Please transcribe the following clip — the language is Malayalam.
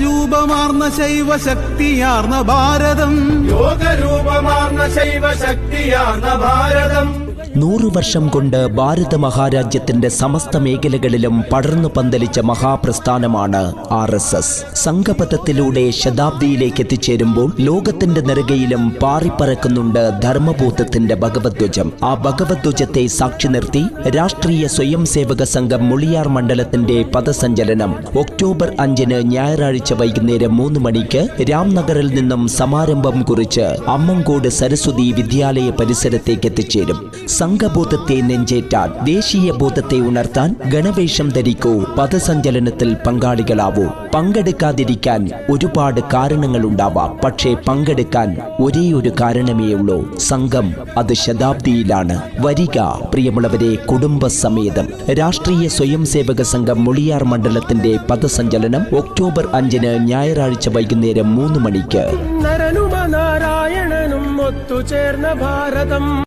യോഗരൂപമാർന്ന ശൈവശക്തിയാർന്ന ഭാരതം. യോഗരൂപമാർന്ന ശൈവശക്തിയാർന്ന ഭാരതം. നൂറു വർഷം കൊണ്ട് ഭാരത മഹാരാജ്യത്തിന്റെ സമസ്ത മേഖലകളിലും പടർന്നു പന്തലിച്ച മഹാപ്രസ്ഥാനമാണ് ആർ എസ് എസ്. സംഘപഥത്തിലൂടെ ശതാബ്ദിയിലേക്ക് എത്തിച്ചേരുമ്പോൾ ലോകത്തിന്റെ നെറുകയിലും പാറിപ്പറക്കുന്നുണ്ട് ധർമ്മബോധത്തിന്റെ ഭഗവത്വജം ആ ഭഗവത്വജത്തെ സാക്ഷി നിർത്തി രാഷ്ട്രീയ സ്വയം സേവക സംഘം മുളിയാർ മണ്ഡലത്തിന്റെ പദസഞ്ചലനം ഒക്ടോബർ അഞ്ചിന് ഞായറാഴ്ച വൈകുന്നേരം മൂന്ന് മണിക്ക് രാംനഗറിൽ നിന്നും സമാരംഭം കുറിച്ച് അമ്മങ്കോട് സരസ്വതി വിദ്യാലയ പരിസരത്തേക്ക് എത്തിച്ചേരും. സംഘബോധത്തെ നെഞ്ചേറ്റാൻ ദേശീയ ബോധത്തെ ഉണർത്താൻ ഗണവേഷം ധരിക്കൂ പദസഞ്ചലനത്തിൽ പങ്കാളികളാവൂ. പങ്കെടുക്കാതിരിക്കാൻ ഒരുപാട് കാരണങ്ങളുണ്ടാവാം. പക്ഷേ പങ്കെടുക്കാൻ ഒരേ ഒരു കാരണമേ ഉള്ളൂ. സംഘം അത് ശതാബ്ദിയിലാണ്. വരിക പ്രിയമുള്ളവരെ കുടുംബസമേതം. രാഷ്ട്രീയ സ്വയം സേവക സംഘം മുളിയാർ മണ്ഡലത്തിന്റെ പദസഞ്ചലനം ഒക്ടോബർ അഞ്ചിന് ഞായറാഴ്ച വൈകുന്നേരം മൂന്ന് മണിക്ക്. നാരായണനും ഒത്തുചേർന്ന ഭാരതം.